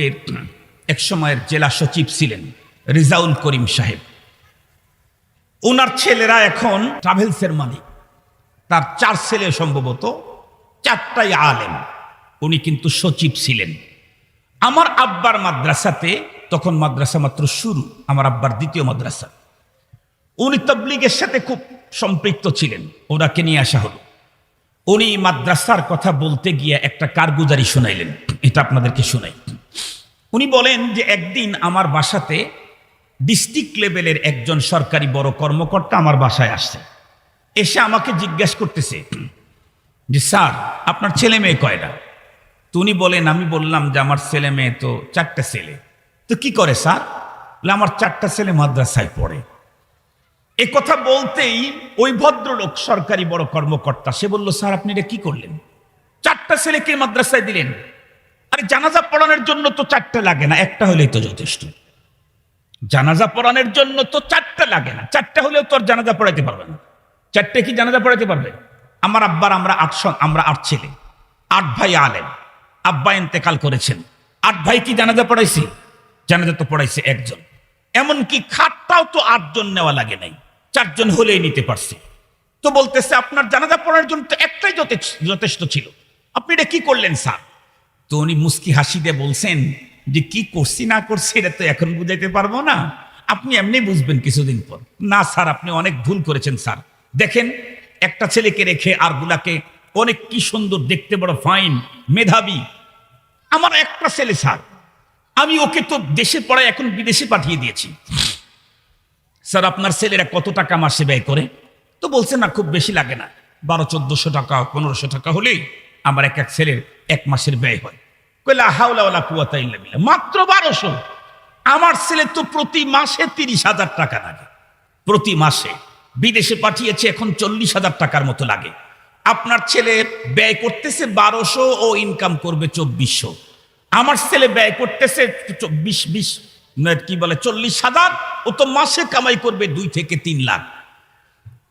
দিনাজপুরের এক সময়ের জেলা সচিব ছিলেন রিজাউল করিম সাহেব। ওনার ছেলেরা এখন ট্রাভেলসের মালিক। তার চার ছেলে সম্ভবত চারটাই আলেম। উনি কিন্তু সচিব ছিলেন। আমার আব্বার মাদ্রাসাতে, তখন মাদ্রাসা মাত্র শুরু, আমার আব্বার দ্বিতীয় মাদ্রাসা। উনি তবলিগের সাথে খুব সম্পৃক্ত ছিলেন। ওনাকে নিয়ে আসা হলো। উনি মাদ্রাসার কথা বলতে গিয়ে একটা কারগুজারি শোনাইলেন। এটা আপনাদেরকে শোনাই। উনি বলেন যে একদিন আমার বাসাতে ডিস্ট্রিক্ট লেভেলের একজন সরকারি বড় কর্মকর্তা আমার বাসায় আসছে। এসে আমাকে জিজ্ঞেস করতেছে, যে স্যার, আপনার ছেলে মেয়ে কয়টা? তো উনি বলেন, আমি বললাম যে আমার ছেলে মেয়ে তো চারটা ছেলে। তো কি করে স্যার? আমার চারটা ছেলে মাদ্রাসায় পড়ে। এ কথা বলতেই ওই ভদ্রলোক সরকারি বড় কর্মকর্তা, সে বলল, স্যার, আপনি এটা কি করলেন? চারটা ছেলেকে মাদ্রাসায় দিলেন। আরে জানাজা পড়ানোর জন্য তো চারটে লাগে না, একটা হলেই তো যথেষ্ট। জানাজা পড়ানোর জন্য তো চারটে লাগে না, চারটে হলেও তো আর জানাজা পড়াইতে পারবে না। চারটে কি জানাজা পড়াইতে পারবে? আমার আব্বার আমরা আট আমরা আট ছেলে, আট ভাই আলেন আব্বা ইন্তেকাল করেছেন। আট ভাই কি জানাজা পড়াইছি? জানাজা তো পড়াইছে একজন। এমনকি খাটটাও তো আটজন নেওয়া লাগে নাই, চারজন হলেই নিতে পারছে। তো বলতেছে, আপনার জানাজা পড়ার জন্য তো একটাই যথেষ্ট ছিল। আপনি এটা কি করলেন স্যার? তো উনি মুস্কি হাসি দিয়ে বলছেন যে, কি করছি, না করছি, এটা তো এখন বুঝাইতে পারব না। আপনি এমনি বুঝবেন কিছুদিন পর। না, স্যার, আপনি অনেক ভুল করেছেন, স্যার। দেখেন, একটা ছেলেকে রেখে আর গুলাকে অনেক কি সুন্দর, দেখতে বড় ফাইন মেধাবী। আমার একটা ছেলে, স্যার। আমি ওকে তো দেশে পড়ায় এখন বিদেশে পাঠিয়ে দিয়েছি। স্যার, আপনার ছেলেরা কত টাকা মাসে ব্যয় করে? তো বলছে না, খুব বেশি লাগে না। বারো, চোদ্দশো টাকা, পনেরোশো টাকা হলেই আমার এক এক ছেলের এক মাসের ব্যয় হয়। কইলা হাওলা কুয়াতা ইল্লা বিল্লাহ। মাত্র বারোশো। আমার ছেলে তো প্রতি মাসে তিরিশ হাজার টাকা লাগে। প্রতি মাসে। বিদেশে পাঠিয়েছে এখন চল্লিশ হাজার টাকার মতো লাগে। আপনার ছেলে ব্যয় করতেছে বারোশো ও ইনকাম করবে চব্বিশশো। আমার ছেলে ব্যয় করতেছে বিশ বিশ, কি বলে, চল্লিশ হাজার। ও তো মাসে কামাই করবে দুই থেকে তিন লাখ।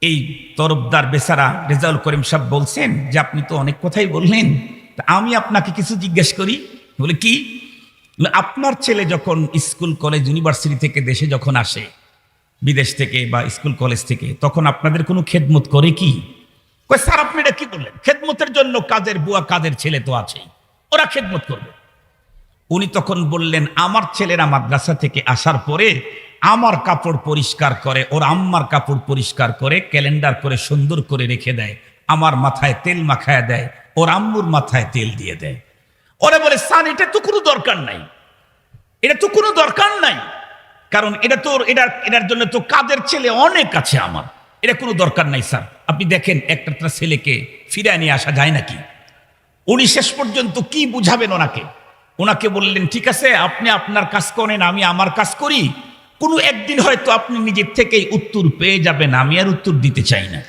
এই তরফদার বেচারা রেজাউল করিম সাহেব বলছেন যে, আপনি তো অনেক কথাই বললেন। আমি আপনাকে কিছু জিজ্ঞেস করি। বলে, কি? আপনার ছেলে যখন স্কুল, কলেজ, ইউনিভার্সিটি থেকে দেশে যখন আসে, বিদেশ থেকে বা স্কুল, কলেজ থেকে, তখন আপনাদের কোনো খেদমত করে কি? স্যার, আপনি এটা কি বললেন? খেদমতের জন্য কাজের বুয়া কাজের ছেলে তো আছেই। ওরা খেদমত করবে। উনি তখন বললেন, আমার ছেলেরা মাদ্রাসা থেকে আসার পরে আমার কাপড় পরিষ্কার করে, ওর আম্মার কাপড় পরিষ্কার করে, ক্যালেন্ডার করে সুন্দর করে রেখে দেয়, আমার মাথায় তেল মাখায় দেয়, ওর আম্মুর মাথায় তেল দিয়ে দেয়। ওরা বলে, সান, এটা তো কোনো দরকার নাই। এটা তো কোনো দরকার নাই। কারণ এটা তোর এটার এটার জন্য তো কাদের ছেলে অনেক আছে আমার। এটা কোনো দরকার নাই, স্যার। আপনি দেখেন, একটা একটা ছেলেকে ফিরে নিয়ে আসা যায় নাকি? উনি শেষ পর্যন্ত কি বুঝাবেন ওনাকে? ওনাকে বললেন, ঠিক আছে, আপনি আপনার কাজ করেন, আমি আমার কাজ করি। কোনো একদিন হয়তো আপনি নিজের থেকেই উত্তর পেয়ে যাবেন, আমি আর উত্তর দিতে চাই না।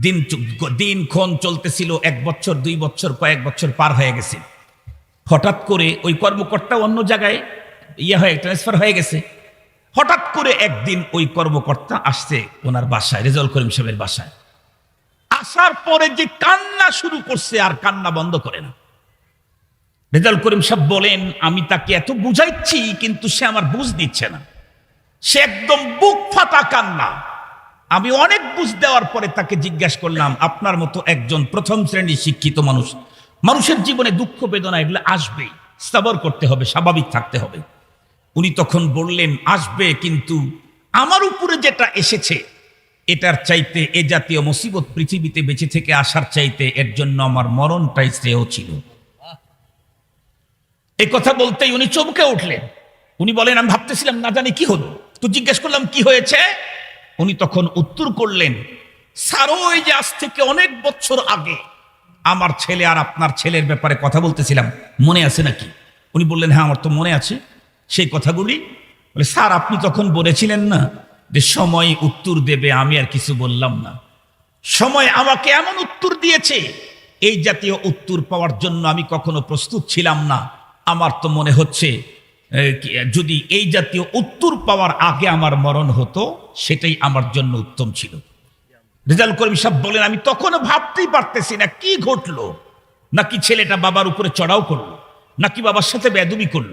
দিন চ- দিনক্ষণ চলতেছিল, এক বছর, দুই বছর, কয়েক বছর পার হয়ে গেছে। হঠাৎ করে ওই কর্মকর্তা অন্য জায়গায় ইয়ে হয়ে ট্রান্সফার হয়ে গেছে। হঠাৎ করে একদিন ওই কর্মকর্তা আসছে ওনার বাসায়, রেজাউল করিম সাহেবের বাসায়। আসার পরে যে কান্না শুরু করছে, আর কান্না বন্ধ করে না। রেজাল করিম সাহেব বলেন, আমি তাকে এত বুঝাইছি, কিন্তু সে আমার বুঝ দিচ্ছে না। সে একদম বুক ফাটা কান্না। আমি অনেক বুঝ দেওয়ার পরে তাকে জিজ্ঞাসা করলাম, আপনার মতো একজন প্রথম শ্রেণির শিক্ষিত মানুষ, মানুষের জীবনে দুঃখ বেদনা এগুলো আসবেই। স্থাবর করতে হবে, স্বাভাবিক থাকতে হবে। উনি তখন বললেন, আসবে, কিন্তু আমার উপরে যেটা এসেছে, এটার চাইতে এ জাতীয় মুসিবত পৃথিবীতে বেঁচে থেকে আসার চাইতে এর জন্য আমার মরণটাই শ্রেয় ছিল। এই কথা বলতেই উনি চমকে উঠলেন। উনি বলেন, আমি ভাবতেছিলাম না জানি কি হলো। তো জিজ্ঞেস করলাম, কি হয়েছে? উনি তখন উত্তর করলেন স্যার ওই যে আজ থেকে অনেক বছর আগে আমার ছেলে আর আপনার ছেলের ব্যাপারে কথা বলতেছিলাম। মনে আছে নাকি? উনি বললেন হ্যাঁ আমার তো মনে আছে। সেই কথাগুলি। বলে, স্যার, আপনি তখন বলেছিলেন না যে সময় উত্তর দেবে, আমি আর কিছু বললাম না। সময় আমাকে এমন উত্তর দিয়েছে, এই জাতীয় উত্তর পাওয়ার জন্য আমি কখনো প্রস্তুত ছিলাম না। আমার তো মনে হচ্ছে যদি এই জাতীয় উত্তর পাওয়ার আগে আমার মরণ হতো, সেটাই আমার জন্য উত্তম ছিল। রেজাল করিম সাহেব বলেন, আমি তখনও ভাবতেই পারতেছি না, কি ঘটলো? নাকি ছেলেটা বাবার উপরে চড়াও করল? নাকি বাবার সাথে বেদবি করল?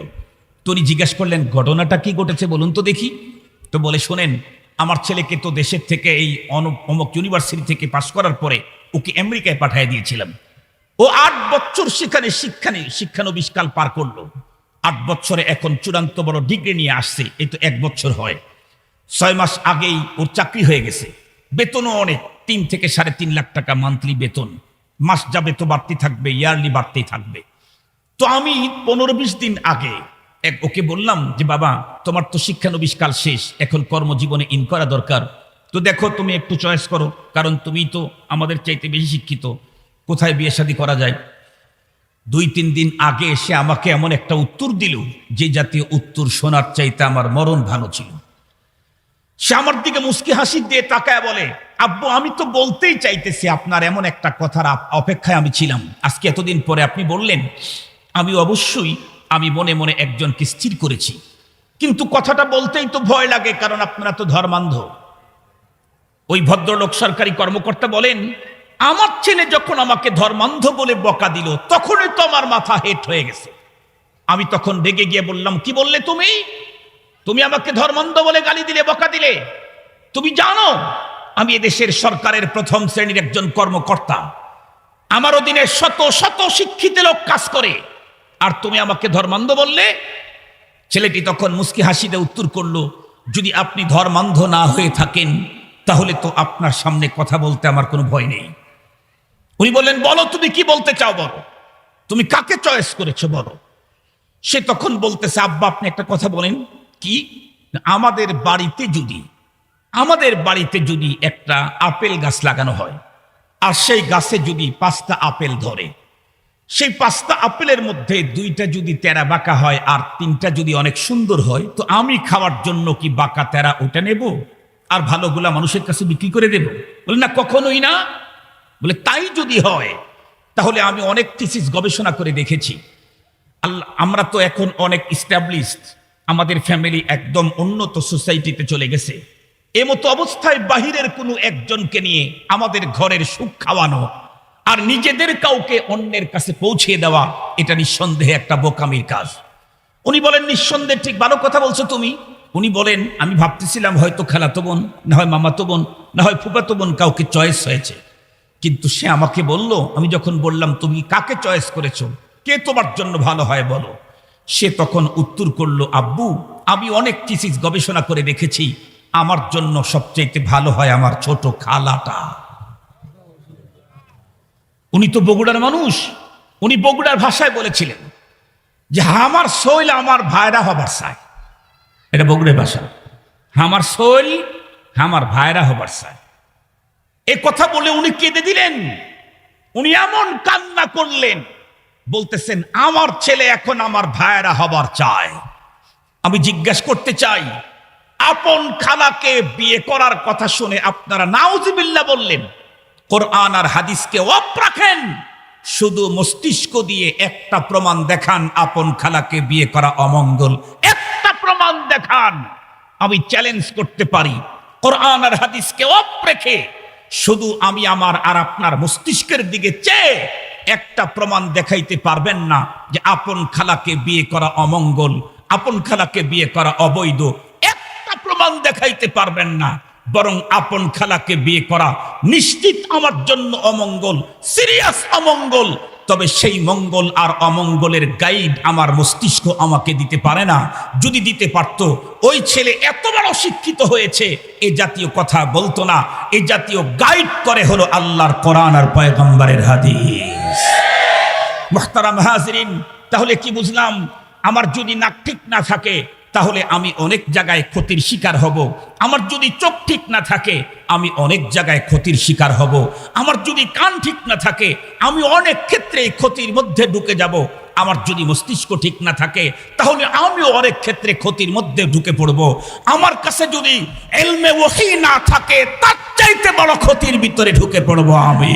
তো উনি জিজ্ঞাসা করলেন, ঘটনাটা কি ঘটেছে বলুন তো দেখি। তো বলে, শোনেন, আমার ছেলেকে তো দেশের থেকে এই অমুক ইউনিভার্সিটি থেকে পাশ করার পরে ওকে আমেরিকায় পাঠিয়ে দিয়েছিলাম। ও আট বছর সেখানে শিক্ষানে শিক্ষানবিষ্কাল পার করল। আট বছরে এখন চূড়ান্ত বড় ডিগ্রি নিয়ে আসছে, এই তো এক বছর হয়। ছয় মাস আগেই ওর চাকরি হয়ে গেছে। বেতনও অনেক, তিন থেকে সাড়ে তিন লাখ টাকা মান্থলি বেতন। মাস যাবে তো বাড়তি থাকবে ইয়ারলি বাড়তেই থাকবে। তো আমি পনেরো বিশ দিন আগে এক ওকে বললাম যে, বাবা, তোমার তো শিক্ষানবিষ্কাল শেষ, এখন কর্মজীবনে ইন করা দরকার। তো দেখো, তুমি একটু চয়েস করো, কারণ তুমি তো আমাদের চাইতে বেশি শিক্ষিত। কোথায় বিয়ে শাদী করা যায়? দুই, তিন দিন আগে এসে আমাকে এমন একটা উত্তর দিল, যে জাতীয় উত্তর শোনার চাইতে আমার মরণ ভালো ছিল। সে আমার দিকে মুস্কি হাসি দিয়ে তাকায় বলে, আব্বু, আমি তো বলতেই চাইতেছি আপনার এমন একটা কথার অপেক্ষায় আমি ছিলাম। আজকে এতদিন পরে আপনি বললেন, আমি অবশ্যই, আমি মনে মনে একজনকে স্থির করেছি। কিন্তু কথাটা বলতেই তো ভয় লাগে, কারণ আপনারা তো ধর্মান্ধ। ওই ভদ্রলোক সরকারি কর্মকর্তা বলেন আমার ছেলে যখন আমাকে ধর্মান্ধ বলে বকা দিল, তখনই তো আমার মাথা হেট হয়ে গেছে। আমি তখন রেগে গিয়ে বললাম, কি বললে তুমি? তুমি আমাকে ধর্মান্ধ বলে গালি দিলে, বকা দিলে? তুমি জানো, আমি এদেশের সরকারের প্রথম শ্রেণির একজন কর্মকর্তা। আমার অধীনে শত শত শিক্ষিত লোক কাজ করে। আর তুমি আমাকে ধর্মান্ধ বললে? ছেলেটি তখন মুস্কি হাসিতে উত্তর করল, যদি আপনি ধর্মান্ধ না হয়ে থাকেন, তাহলে তো আপনার সামনে কথা বলতে আমার কোনো ভয় নেই। উনি বললেন, বলো তুমি কি বলতে চাও বলো। তুমি কাকে চয়েস করেছ বলো। সে তখন বলতেছে, আব্বা, আপনি একটা কথা বলেন। কি? আমাদের বাড়িতে যদি, আমাদের বাড়িতে যদি একটা আপেল গাছ লাগানো হয়, আর সেই গাছে যদি পাঁচটা আপেল ধরে, সেই পাঁচটা আপেলের মধ্যে দুইটা যদি তেরা বাঁকা হয়, আর তিনটা যদি অনেক সুন্দর হয়, তো আমি খাওয়ার জন্য কি বাঁকা তেরা ওটা নেব? আর ভালোগুলা মানুষের কাছে বিক্রি করে দেব? বলে না, কখনোই না। বলে, তাই যদি হয়, তাহলে আমি অনেক থিসিস গবেষণা করে দেখেছি। আল্লাহ আমরা তো এখন অনেক ইস্টাবলিশড আমাদের ফ্যামিলি একদম উন্নত সোসাইটিতে চলে গেছে। এমতো অবস্থায় বাহিরের কোনো একজনকে নিয়ে আমাদের ঘরের সুখ খাওয়ানো আর নিজেদের কাউকে অন্যের কাছে পৌঁছে দেওয়া, এটা নিঃসন্দেহে একটা বোকামির কাজ। উনি বলেন, নিঃসন্দেহে ঠিক ভালো কথা বলছো তুমি। উনি বলেন, আমি ভাবতেছিলাম হয়তো খালাতো বোন, না হয় মামাতো বোন, না হয় ফুফাতো বোন কাউকে চয়েস হয়েছে। কিন্তু সে আমাকে বলল, আমি যখন বললাম, তুমি কাকে চয়েস করেছ? কে তোমার জন্য ভালো হয় বলো? সে তখন উত্তর করল, আব্বু, আমি অনেক থিসিস গবেষণা করে দেখেছি। আমার জন্য সবচাইতে ভালো হয় আমার ছোট খালাটা। উনি তো বগুড়ার মানুষ। উনি বগুড়ার ভাষায় বলেছিলেন যে, আমার শৈল আমার ভাইরা হবার চায় এটা বগুড়ের ভাষা। আমার শৈল আমার ভাইরা হবার চায় এ কথা বলে উনি কেঁদে দিলেন। উনি এমন কান্না করলেন, বলতেছেন, আমার ছেলে এখন আমার ভাইয়েরা হবার চায়। আমি জিজ্ঞাসা করতে চাই, আপন খালাকে বিয়ে করার কথা শুনে আপনারা নাউজিবিল্লা বললেন, কোরআন আর হাদিসকে অপ রাখেন। শুধু মস্তিষ্ক দিয়ে একটা প্রমাণ দেখান, আপন খালাকে বিয়ে করা অমঙ্গল। একটা প্রমাণ দেখান। আমি চ্যালেঞ্জ করতে পারি, কোরআন আর হাদিসকে অপ রেখে শুধু আমি আমার আর আপনার মস্তিষ্কের দিকে চেয়ে একটা প্রমাণ দেখাইতে পারবেন না যে আপন খালাকে বিয়ে করা অমঙ্গল, আপন খালাকে বিয়ে করা অবৈধ। একটা প্রমাণ দেখাইতে পারবেন না, বরং আপন খালাকে বিয়ে করা নিশ্চিত আমার জন্য অমঙ্গল, সিরিয়াস অমঙ্গল। তবে সেই মঙ্গল আর অমঙ্গলের গাইড আমার মস্তিষ্ক আমাকে দিতে পারে না। যদি দিতে পারত, ওই ছেলে এত বড় শিক্ষিত হয়েছে, এ জাতীয় কথা বলতো না, এ জাতীয় গাইড করে হলো আল্লাহর কোরআন আর পয়গম্বরের হাদিস। মোহতারাম হাজরিন, তাহলে কি বুঝলাম? আমার যদি নাক ঠিক না থাকে তাহলে আমি অনেক জায়গায় ক্ষতির শিকার হব। আমার যদি চোখ ঠিক না থাকে, আমি অনেক জায়গায় ক্ষতির শিকার হব। আমার যদি কান ঠিক না থাকে, আমি অনেক ক্ষেত্রে ক্ষতির মধ্যে ঢুকে যাব। আমার যদি মস্তিষ্ক ঠিক না থাকে, তাহলে আমিও অনেক ক্ষেত্রে ক্ষতির মধ্যে ঢুকে পড়ব। আমার কাছে যদি এলমে ওহি না থাকে, তার চাইতে বড় ক্ষতির ভিতরে ঢুকে পড়ব আমি।